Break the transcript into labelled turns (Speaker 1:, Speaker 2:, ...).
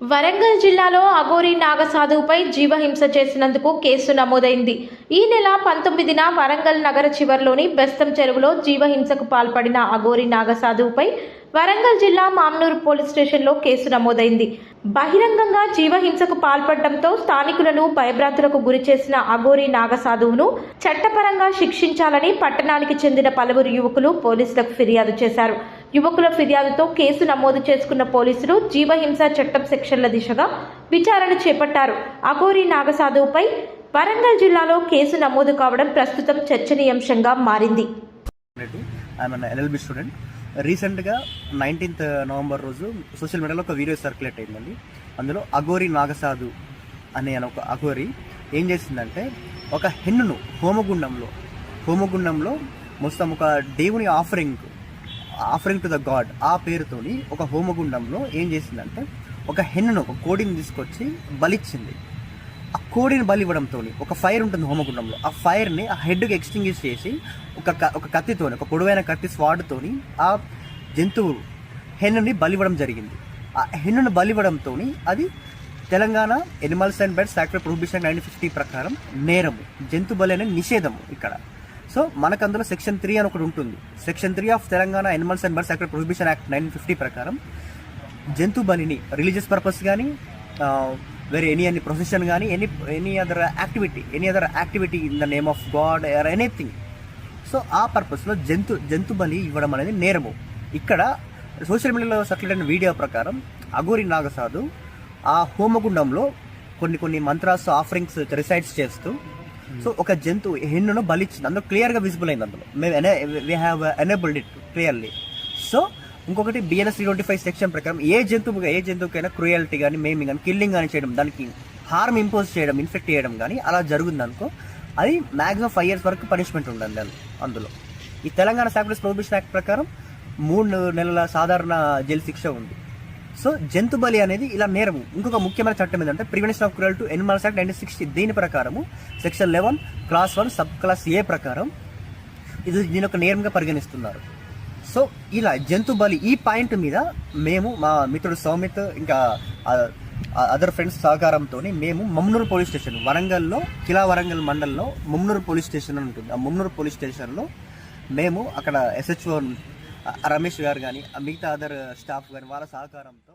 Speaker 1: వరంగల్ జిల్లాలో అఘోరి నాగసాధువుపై జీవహింస చేసినందుకు కేసు నమోదైంది. ఈ నెల పంతొమ్మిదిన వరంగల్ నగర చివర్లోని బెస్తం చెరువులో జీవహింసకు పాల్పడిన అఘోరి నాగసాధువుపై వరంగల్ జిల్లా మామ్నూరు పోలీస్ స్టేషన్లో కేసు నమోదైంది. బహిరంగంగా జీవహింసకు పాల్పడడంతో స్థానికులను భయభ్రాంతులకు గురి చేసిన అఘోరి నాగసాధువును చట్టపరంగా శిక్షించాలని పట్టణానికి చెందిన పలువురు యువకులు పోలీసులకు ఫిర్యాదు చేశారు. యువకుల ఫిర్యాదుతో కేసు నమోదు చేసుకున్న పోలీసులు జీవహింస చట్టం సెక్షన్ల దిశగా విచారణ చేపట్టారు. అఘోరి నాగసాధువుపై వరంగల్ జిల్లాలో కేసు నమోదు కావడం ప్రస్తుతం చర్చనీయాంశంగా మారింది.
Speaker 2: ఎల్ఎల్బి స్టూడెంట్ రీసెంట్గా నైన్టీన్త్ నవంబర్ రోజు సోషల్ మీడియాలో ఒక వీడియో సర్క్యులేట్ అయిందండి. అందులో అఘోరి నాగసాధు అనే ఒక అఘోరి ఏం చేసిందంటే ఒక హెన్నును హోమగుండంలో హోమగుండంలో మొత్తం ఒక దేవుని offering offering to the god ఆ పేరుతోని ఒక హోమగుండంలో ఏం చేసిందంటే ఒక హెన్నును ఒక కోడిని తీసుకొచ్చి బలిచ్చింది. ఆ కోడిని బలి ఇవ్వడంతో ఒక ఫైర్ ఉంటుంది హోమగుండంలో. ఆ ఫైర్ని ఆ హెడ్కి ఎక్స్టింగ్విష్ చేసి ఒక ఒక కత్తితోని ఒక పొడవైన కత్తి స్వాడ్తోని ఆ జంతువు హెన్నుని బలివ్వడం జరిగింది. ఆ హెన్నును బలివ్వడంతో అది Telangana animals and birds act prohibition nineteen fifty ప్రకారం నేరము జంతు బలి అనేది నిషేధము ఇక్కడ. సో మనకు అందులో సెక్షన్ త్రీ అని ఒకటి ఉంటుంది. Section three of Telangana animals and birds act prohibition act nineteen fifty ప్రకారం జంతు బలిని రిలీజియస్ పర్పస్ కానీ వేరే ఎనీ అన్ని ప్రొసెషన్ కానీ any any other activity any other activity in the name of god or anything so ఆ పర్పస్లో జంతు జంతు బలి ఇవ్వడం అనేది నేరము. ఇక్కడ సోషల్ మీడియాలో సర్క్యులేట్ అయిన వీడియో ప్రకారం అఘోరి నాగసాధు ఆ హోమగుండంలో కొన్ని కొన్ని మంత్రాస్ ఆఫరింగ్స్ రిసైడ్స్ చేస్తూ సో ఒక జంతువు హెన్నును బలిచ్చింది. అందులో క్లియర్గా విజిబుల్ అయింది అందులో. మేము we have enabled it clearly so ఇంకొకటి BNS three twenty five section ప్రకారం ఏ జంతువు ఏ జంతువుకైనా క్రూయాలిటీ కానీ మేమింగ్ కానీ కిల్లింగ్ కానీ చేయడం దానికి హార్మ్ ఇంపోజ్ చేయడం ఇన్ఫెక్ట్ చేయడం కానీ అలా జరుగుతుంది అనుకో అది మ్యాక్సిమం ఫైవ్ ఇయర్స్ వరకు పనిష్మెంట్ ఉండండి దాని అందులో. ఈ తెలంగాణ సాక్రెస్ ప్రొహిబిషన్ యాక్ట్ ప్రకారం మూడు నెలల సాధారణ జైలు శిక్ష ఉంది. సో జంతు బలి అనేది ఇలా నేరము. ఇంకొక ముఖ్యమైన చట్టం ఏంటంటే prevention of cruel to animals act nineteen sixty దీని ప్రకారము. Section eleven clause one sub clause A ప్రకారం ఇది దీని ఒక నేరంగా పరిగణిస్తున్నారు. సో ఇలా జంతు బలి ఈ పాయింట్ మీద మేము మా మిత్రుడు సౌమిత్ ఇంకా అదర్ ఫ్రెండ్స్ సహకారంతో మేము మమ్నూరు పోలీస్ స్టేషన్ వరంగల్లో కిలా వరంగల్ మండల్లో మమ్నూరు పోలీస్ స్టేషన్ అని ఉంటుంది. ఆ మమ్నూరు పోలీస్ స్టేషన్లో మేము అక్కడ ఎస్హెచ్ఓ రమేష్ గారు కానీ మిగతా అదర్ స్టాఫ్ కానీ వాళ్ళ సహకారంతో